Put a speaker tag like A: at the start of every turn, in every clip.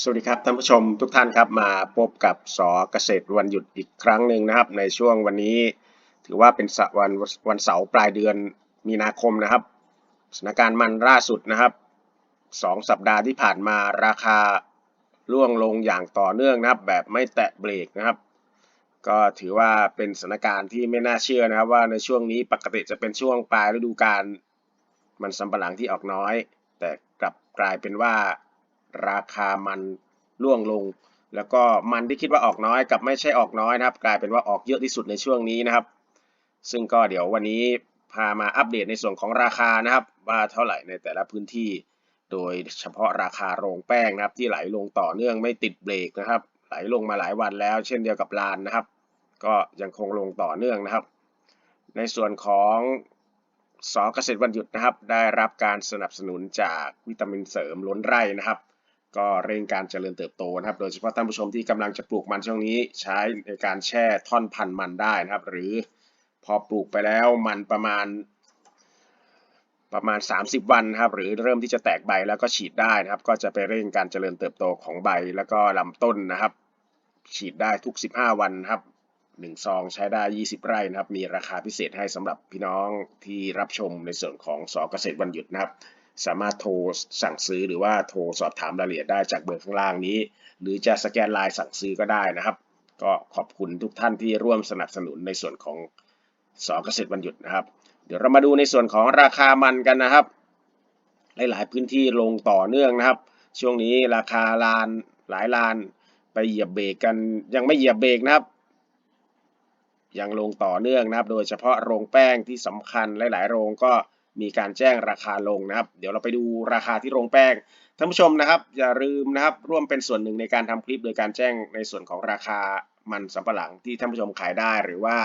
A: สวัสดีครับท่านผู้ชมทุกท่านครับมาพบกับสอเกษตรวันหยุดอีกครั้งหนึ่งนะครับ ในช่วงวันนี้ ถือว่าเป็นสวันวันเสาร์ปลายเดือนมีนาคมนะครับสถานการณ์มันล่าสุดนะครับสองสัปดาห์ที่ผ่านมาราคาร่วงลงอย่างต่อเนื่องนะครับ แบบไม่แตะเบรกนะครับ ก็ถือว่าเป็นสถานการณ์ที่ไม่น่าเชื่อนะครับ ว่าในช่วงนี้ปกติจะเป็นช่วงปลายฤดูกาลมันสำปะหลังที่ออกน้อย แต่กลับกลายเป็นว่า ราคามันร่วงลง แล้วก็มันที่คิดว่าออกน้อยกับไม่ใช่ออกน้อยนะครับ กลายเป็นว่าออกเยอะที่สุดในช่วงนี้นะครับ ซึ่งก็เดี๋ยววันนี้พามาอัปเดตในส่วนของราคานะครับ ว่าเท่าไหร่ในแต่ละพื้นที่ โดยเฉพาะราคาโรงแป้งนะครับ ที่ไหลลงต่อเนื่องไม่ติดเบรกนะครับ ไหลลงมาหลายวันแล้ว เช่นเดียวกับลานนะครับ ก็ยังคงลงต่อเนื่องนะครับ ในส่วนของสอเกษตรวันหยุดนะครับ ได้รับการสนับสนุนจากวิตามินเสริมล้นไร่นะครับ ก็เร่งการเจริญเติบโตนะครับ โดยเฉพาะท่านผู้ชมที่กำลังจะปลูกมันช่วงนี้ใช้ในการแช่ท่อนพันธุ์มันได้นะครับ หรือพอปลูกไปแล้วมันประมาณประมาณ 30 วันครับหรือเริ่มที่จะแตกใบแล้วก็ฉีดได้นะครับ ก็จะไปเร่งการเจริญเติบโตของใบแล้วก็ลำต้นนะครับ ฉีดได้ทุก 15 วันครับหนึ่งซองใช้ได้ 20 ไร่นะครับ มีราคาพิเศษให้สำหรับพี่น้องที่รับชมในส่วนของสอเกษตรวันหยุดนะครับ สามารถโทรสั่งซื้อหรือว่าโทรสอบถามรายละเอียดได้จากเบอร์ข้างล่างนี้ หรือจะสแกนไลน์สั่งซื้อก็ได้นะครับ ก็ขอบคุณทุกท่านที่ร่วมสนับสนุนในส่วนของสอเกษตรวันหยุดนะครับ เดี๋ยวเรามาดูในส่วนของราคามันกันนะครับ หลาย ๆ พื้นที่ลงต่อเนื่องนะครับ ช่วงนี้ราคาลานหลายลานไปเหยียบเบรกกันยังไม่เหยียบเบรกนะครับยังลงต่อเนื่องนะครับ โดยเฉพาะโรงแป้งที่สำคัญหลาย ๆ โรงก็ มีการแจ้งราคาลงนะครับ เดี๋ยวเราไปดูราคาที่โรงแป้งท่านผู้ชมนะครับ อย่าลืมนะครับร่วมเป็นส่วนหนึ่งในการทำคลิปโดยการแจ้งในส่วนของราคามันสำปะหลังที่ท่านผู้ชมขายได้หรือว่า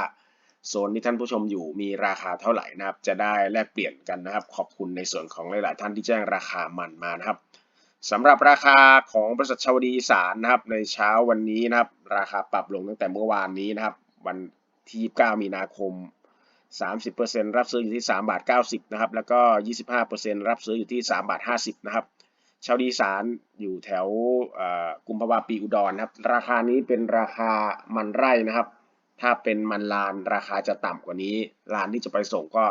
A: โซนที่ท่านผู้ชมอยู่มีราคาเท่าไหร่นะครับ จะได้แลกเปลี่ยนกันนะครับ ขอบคุณในส่วนของหลาย ๆ ท่านที่แจ้งราคามันมานะครับสำหรับราคาของบริษัทชาวดีอีสารนะครับ ในเช้าวันนี้นะครับ ราคาปรับลงตั้งแต่เมื่อวานนี้นะครับ วันที่ 29 มีนาคม 30%รับซื้ออยู่ที่3บาท90นะครับแล้วก็ 25%รับซื้ออยู่ที่3บาท50นะครับชาวดีสารอยู่แถวกุมภาวาปีอุดรนะครับ ราคานี้เป็นราคามันไร่นะครับ ถ้าเป็นมันลานราคาจะต่ำกว่านี้ลานที่จะไปส่งก็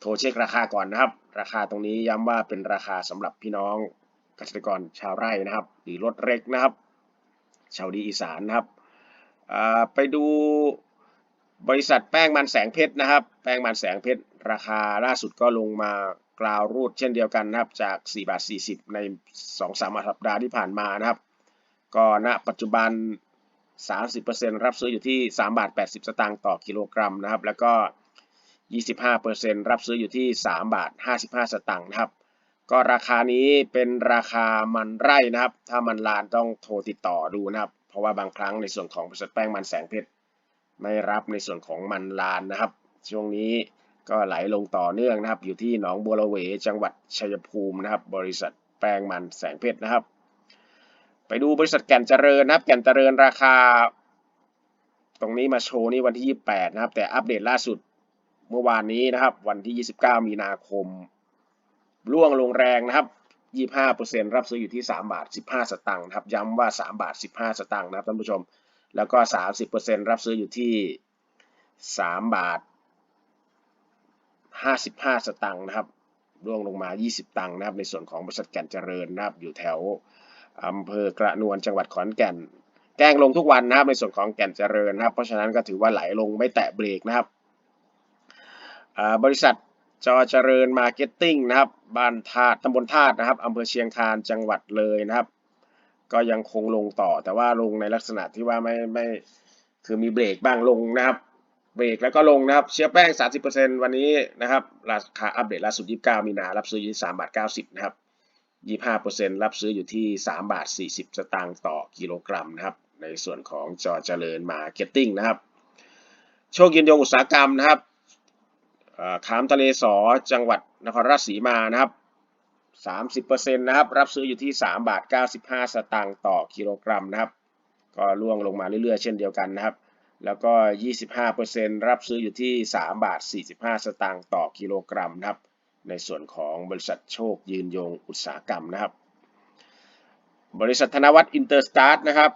A: โทรเช็คราคาก่อนนะครับ ราคาตรงนี้ย้ำว่าเป็นราคาสำหรับพี่น้องเกษตรกรชาวไร่นะครับ หรือรถเล็กนะครับ ชาวดีอีสานนะครับไปดู บริษัทแป้งมันแสงเพชรนะครับ แป้งมันแสงเพชรราคาล่าสุดก็ลงมากราวรูดเช่นเดียวกันนะครับ จาก4บาท40 ใน 2-3สามสัปดาห์ที่ผ่านมานะครับ ก็ณปัจจุบัน 30%รับซื้ออยู่ที่3บาท80 สตางค์ต่อกิโลกรัมนะครับ แล้วก็ 25%รับซื้ออยู่ที่3บาท55 สตางค์นะครับ ก็ราคานี้เป็นราคามันไร่นะครับ ถ้ามันลานต้องโทรติดต่อดูนะครับ เพราะว่าบางครั้งในส่วนของบริษัทแป้งมันแสงเพชร ไม่รับในส่วนของมันลานนะครับ ช่วงนี้ก็ไหลลงต่อเนื่องนะครับ อยู่ที่หนองบัวระเวจังหวัดชัยภูมินะครับ บริษัทแป้งมันแสงเพชรนะครับ ไปดูบริษัทแก่นเจริญนะครับ แก่นเจริญราคา ตรงนี้มาโชว์นี่วันที่ 28 นะครับ แต่อัปเดตล่าสุดเมื่อวานนี้นะครับ วันที่ 29 มีนาคมร่วงลงแรงนะครับ 25%รับซื้ออยู่ที่ 3 บาท 15 สตางค์ครับ ย้ำว่า 3 บาท 15 สตางค์นะครับท่านผู้ชม แล้วก็ 30%รับซื้ออยู่ที่ 3 บาท 55 สตังค์นะครับร่วงลงมา 20 ตังค์นะครับ ในส่วนของบริษัทแก่นเจริญนะครับ อยู่แถวอำเภอกระนวนจังหวัดขอนแก่น แกล้งลงทุกวันนะครับ ในส่วนของแก่นเจริญนะครับ เพราะฉะนั้นก็ถือว่าไหลลงไม่แตะเบรกนะครับ บริษัทจอเจริญมาร์เก็ตติ้งนะครับ บ้านธาตุตำบลธาตุนะครับอำเภอเชียงคาน จังหวัดเลยนะครับ ก็ยังคงลงต่อ แต่ว่าลงในลักษณะที่ว่าไม่ไม่คือมีเบรกบ้างลงนะครับ เบรกแล้วก็ลงนะครับ เชื้อแป้ง 30%วันนี้นะครับราคาอัปเดตล่าสุด 29 มีนา รับซื้ออยู่ที่3บาท90 นะครับ 25%รับซื้ออยู่ที่ 3 บาท 40 สตางค์ต่อกิโลกรัมนะครับ ในส่วนของจอเจริญมาเก็ตติ้งนะครับ โชคยินยงอุตสาหกรรมนะครับขามทะเลสอจังหวัดนครราชสีมานะครับ 30%นะครับ รับซื้ออยู่ที่ 3 บาท 95 สตางค์ต่อกิโลกรัมนะครับ ก็ล่วงลงมาเรื่อยๆ เช่นเดียวกันนะครับ แล้วก็ 25%รับซื้ออยู่ที่ 3 บาท 45 สตางค์ต่อกิโลกรัมนะครับ ในส่วนของบริษัทโชคยืนยงอุตสาหกรรมนะครับ บริษัทธนวัฒน์อินเตอร์สตาร์ทนะครับ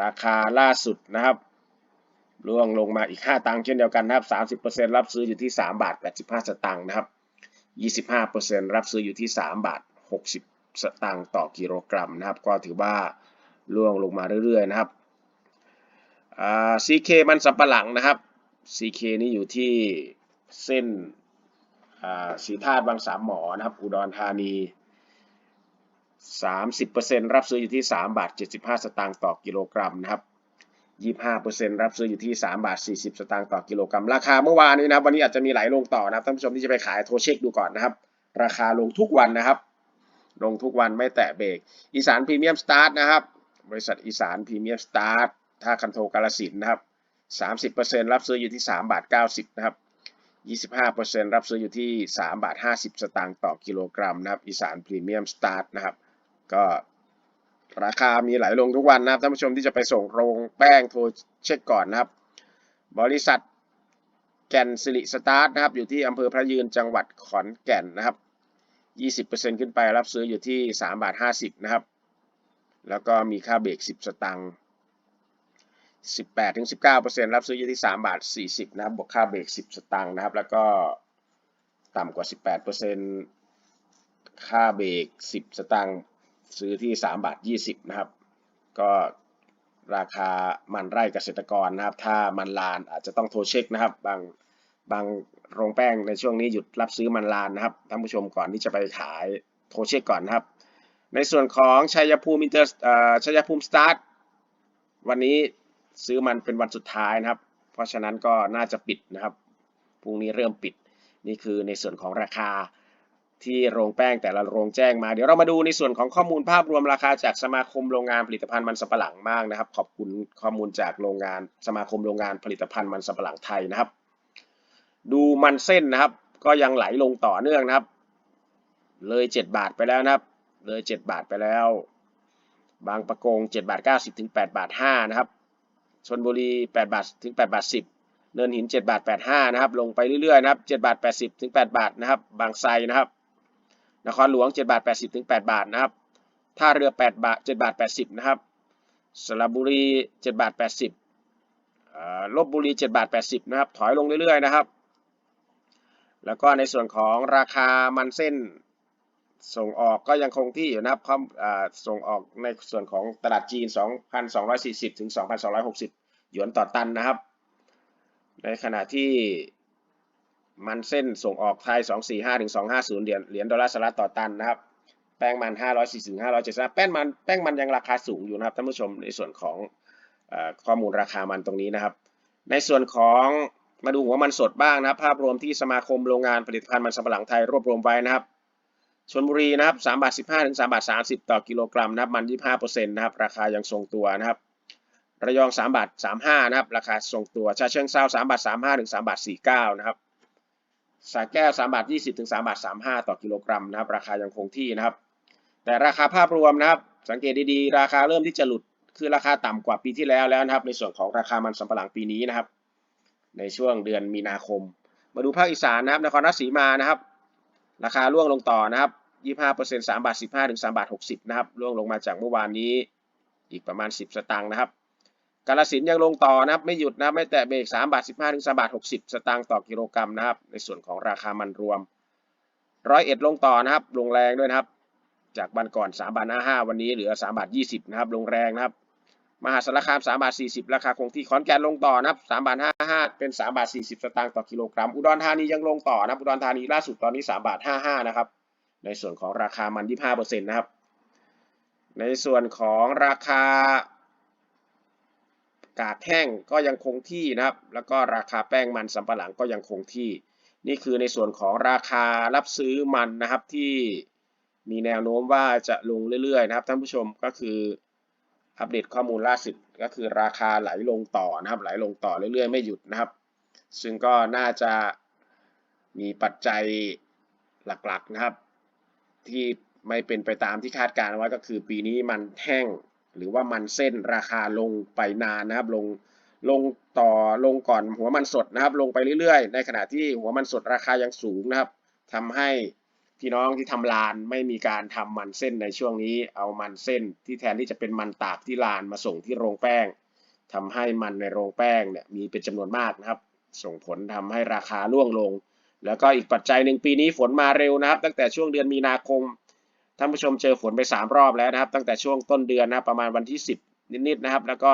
A: ราคาล่าสุดนะครับร่วงลงมาอีก 5 ตังค์เช่นเดียวกันนะครับ 30%รับซื้ออยู่ที่ 3 บาท 85 สตางค์นะครับ 25%รับซื้ออยู่ที่ 3 บาท 60 สตางค์ต่อกิโลกรัมนะครับ ก็ถือว่าร่วงลงมาเรื่อยๆนะครับ CK มันสำปะหลังนะครับ CK นี่อยู่ที่เส้นสีธาตุบางสามหมอนะครับ อุดรธานี 30%รับซื้ออยู่ที่ 3 บาท 75 สตางค์ต่อกิโลกรัมนะครับ 25%รับซื้ออยู่ที่ 3 บาท 40 สตางค์ต่อกิโลกรัม ราคาเมื่อวานนี้นะครับวันนี้อาจจะมีไหลลงต่อนะครับท่านผู้ชมที่จะไปขายโทรเช็คดูก่อนนะครับ ราคาลงทุกวันนะครับ ลงทุกวันไม่แตะเบรกอีสานพรีเมียมสตาร์ทนะครับ บริษัทอีสานพรีเมียมสตาร์ทท่าคันโทกาลสินนะครับ 30%รับซื้ออยู่ที่ 3 บาท 90 นะครับ 25%รับซื้ออยู่ที่ 3 บาท 50 สตางค์ต่อกิโลกรัมนะครับอีสานพรีเมียมสตาร์ทนะครับ ก็ ราคามีไหลลงทุกวันนะครับท่านผู้ชมที่จะไปส่งโรงแป้งโทรเช็คก่อนนะครับ บริษัทแก่นสิริสตาร์ทนะครับ อยู่ที่อำเภอพระยืนจังหวัดขอนแก่นนะครับ 20%ขึ้นไปรับซื้ออยู่ที่ 3 บาท 50 นะครับ แล้วก็มีค่าเบรก 10 สตางค์ 18-19%รับซื้ออยู่ที่ 3 บาท 40 นะครับ บวกค่าเบรก 10 สตางค์นะครับ แล้วก็ต่ำกว่า 18%ค่าเบรก 10 สตางค์ ซื้อที่3บาท20นะครับ ก็ราคามันไร่เกษตรกรนะครับ ถ้ามันลานอาจจะต้องโทรเช็คนะครับ บางบางโรงแป้งในช่วงนี้หยุดรับซื้อมันลานนะครับท่านผู้ชมก่อนที่จะไปขายโทรเช็คก่อนนะครับ ในส่วนของชัยภูมิอินเตอร์ชัยภูมิสตาร์ทวันนี้ซื้อมันเป็นวันสุดท้ายนะครับ เพราะฉะนั้นก็น่าจะปิดนะครับพรุ่งนี้เริ่มปิดนี่คือในส่วนของราคา ที่โรงแป้งแต่ละโรงแจ้งมา เดี๋ยวเรามาดูในส่วนของข้อมูลภาพรวมราคาจากสมาคมโรงงานผลิตภัณฑ์มันสำปะหลังมากนะครับ ขอบคุณข้อมูลจากโรงงานสมาคมโรงงานผลิตภัณฑ์มันสำปะหลังไทยนะครับ ดูมันเส้นนะครับ ก็ยังไหลลงต่อเนื่องนะครับ เลย 7 บาทไปแล้วนะครับ เลย 7 บาทไปแล้ว บางประกง 7 บาท 90 ถึง 8 บาท 5 นะครับชนบุรี 8 บาท ถึง 8 บาท 10เนินหิน 7 บาท 85 นะครับ ลงไปเรื่อยๆนะครับ 7 บาท 80 ถึง 8 บาทนะครับ บางไทรนะครับ นครหลวง7บาท80ถึง8บาทนะครับท่าเรือ8บาท7บาท80นะครับสระบุรี7บาท80ลบบุรี7บาท80นะครับถอยลงเรื่อยๆนะครับ แล้วก็ในส่วนของราคามันเส้นส่งออกก็ยังคงที่อยู่นะครับความส่งออกในส่วนของตลาดจีน 2,240 ถึง 2,260 หยวนต่อตันนะครับ ในขณะที่ มันเส้นส่งออกไทย 245ถึง250 เหรียญเหรียญดอลลาร์สหรัฐต่อตันนะครับ แป้งมัน 540ถึง575แป้งมันแป้งมันยังราคาสูงอยู่นะครับท่านผู้ชมในส่วนของอข้อมูลราคามันตรงนี้นะครับ ในส่วนของมาดูหัวมันสดบ้างนะครับ ภาพรวมที่สมาคมโรงงานผลิตภัณฑ์มันสำปะหลังไทยรวบรวมไว้นะครับชลบุรีนะครับ3บาท15ถึง3บาท30 ต่อกิโลกรัมนะครับมัน 25%นะครับราคายังทรงตัวนะครับระยอง3บาท35นะครับราคาทรงตัวชาเชิงเซา3บาท35ถึง3บาท49นะครับ สาแก้ว3บาท20ถึง3บาท35 ต่อกิโลกรัมนะครับ ราคายังคงที่นะครับ แต่ราคาภาพรวมนะครับ สังเกตดีๆ ราคาเริ่มที่จะหลุด คือราคาต่ำกว่าปีที่แล้วแล้วนะครับ ในส่วนของราคามันสำปะหลังปีนี้นะครับ ในช่วงเดือนมีนาคม มาดูภาคอีสานนะครับ นครราชสีมานะครับ ราคาร่วงลงต่อนะครับ 25% 3บาท15ถึง3บาท60 นะครับ ร่วงลงมาจากเมื่อวานนี้อีกประมาณ 10 สตางค์นะครับ กาลสินยังลงต่อนะครับ ไม่หยุดนะไม่แตะเบรก3บาท15ถึง3บาท60 สตางค์ต่อกิโลกรัมนะครับ ในส่วนของราคามันรวมร้อยเอ็ดลงต่อนะครับ ลงแรงด้วยนะครับ จากวันก่อน3บาท55วันนี้เหลือ3บาท20นะครับ ลงแรงนะครับ มหาสารคาม3บาท40 ราคาคงที่ขอนแก่นลงต่อนะครับ3บาท55เป็น3บาท40 สตางค์ต่อกิโลกรัม อุดรธานียังลงต่อนะครับ อุดรธานีล่าสุดตอนนี้3บาท55นะครับ ในส่วนของราคามัน25%นะครับ ในส่วนของราคา กากแห้งก็ยังคงที่นะครับ แล้วก็ราคาแป้งมันสำปะหลังก็ยังคงที่ นี่คือในส่วนของราคารับซื้อมันนะครับที่มีแนวโน้มว่าจะลงเรื่อยๆนะครับท่านผู้ชมก็คืออัปเดตข้อมูลล่าสุดก็คือราคาไหลลงต่อนะครับ ไหลลงต่อเรื่อยๆ ไม่หยุดนะครับ ซึ่งก็น่าจะมีปัจจัยหลักๆนะครับ ที่ไม่เป็นไปตามที่คาดการณ์ไว้ก็คือปีนี้มันแห้ง หรือว่ามันเส้นราคาลงไปนานนะครับลงลงต่อลงก่อนหัวมันสดนะครับ ลงไปเรื่อยๆ ในขณะที่หัวมันสดราคายังสูงนะครับทำให้พี่น้องที่ทำลานไม่มีการทำมันเส้นในช่วงนี้ เอามันเส้นที่แทนที่จะเป็นมันตากที่ลานมาส่งที่โรงแป้งทำให้มันในโรงแป้งเนี่ยมีเป็นจำนวนมากนะครับ ส่งผลทำให้ราคาร่วงลง แล้วก็อีกปัจจัยหนึ่งปีนี้ฝนมาเร็วนะครับ ตั้งแต่ช่วงเดือนมีนาคม ท่านผู้ชมเจอฝนไปสามรอบแล้วนะครับ ตั้งแต่ช่วงต้นเดือนนะรประมาณวันที่ 10 นิดๆนะครับ แล้วก็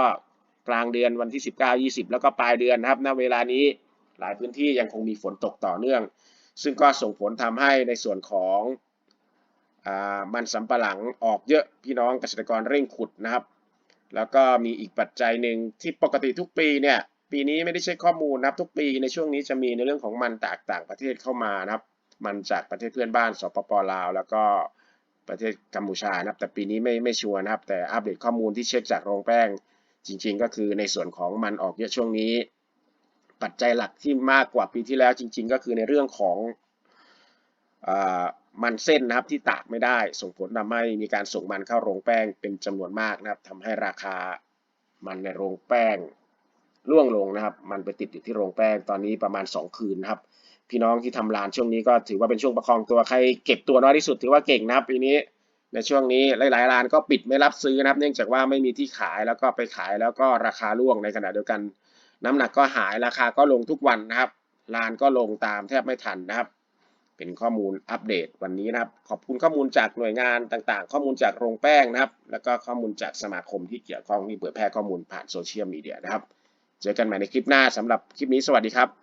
A: กลางเดือนวันที่ 19 20 แล้วก็ปลายเดือนนะครับณเวลานี้หลายพื้นที่ยังคงมีฝนตกต่อเนื่อง ซึ่งก็ส่งผลทำให้ในส่วนของอมันสำปะหลังออกเยอะพี่น้องเกษตรกรเร่งขุดนะครับ แล้วก็มีอีกปัจจัยหนึ่งที่ปกติทุกปีเนี่ยปีนี้ไม่ได้ใช้ข้อมูลนะครับทุกปีในช่วงนี้จะมีในเรื่องของมันจากต่างประเทศเข้ามานะครับ มันจากประเทศเพื่อนบ้านสปปลาว แล้วก็ ประเทศกัมพูชานะครับ แต่ปีนี้ไม่ไม่ชัวร์นะครับ แต่อัปเดตข้อมูลที่เช็คจากโรงแป้ง จริง ๆ ก็คือในส่วนของมันออกเยอะช่วงนี้ ปัจจัยหลักที่มากกว่าปีที่แล้วจริง ๆ ก็คือในเรื่องของอมันเส้นนะครับที่ตากไม่ได้ส่งผลทำให้มีการส่งมันเข้าโรงแป้งเป็นจำนวนมากนะครับทำให้ราคามันในโรงแป้งร่วงลงนะครับ มันไปติดอยู่ที่โรงแป้งตอนนี้ประมาณ 2 คืนนะครับ พี่น้องที่ทำร้านช่วงนี้ก็ถือว่าเป็นช่วงประคองตัวใครเก็บตัวน้อยที่สุดถือว่าเก่งนะปีนี้ ในช่วงนี้หลายๆร้านก็ปิดไม่รับซื้อนะครับ เนื่องจากว่าไม่มีที่ขายแล้วก็ไปขายแล้วก็ราคาร่วงในขณะเดียวกัน น้ำหนักก็หายราคาก็ลงทุกวันนะครับร้านก็ลงตามแทบไม่ทันนะครับ เป็นข้อมูลอัปเดตวันนี้นะครับ ขอบคุณข้อมูลจากหน่วยงานต่างๆ ข้อมูลจากโรงแป้งนะครับ แล้วก็ข้อมูลจากสมาคมที่เกี่ยวข้องที่เผยแพร่ข้อมูลผ่านโซเชียลมีเดียนะครับ เจอกันใหม่ในคลิปหน้าสำหรับคลิปนี้สวัสดีครับ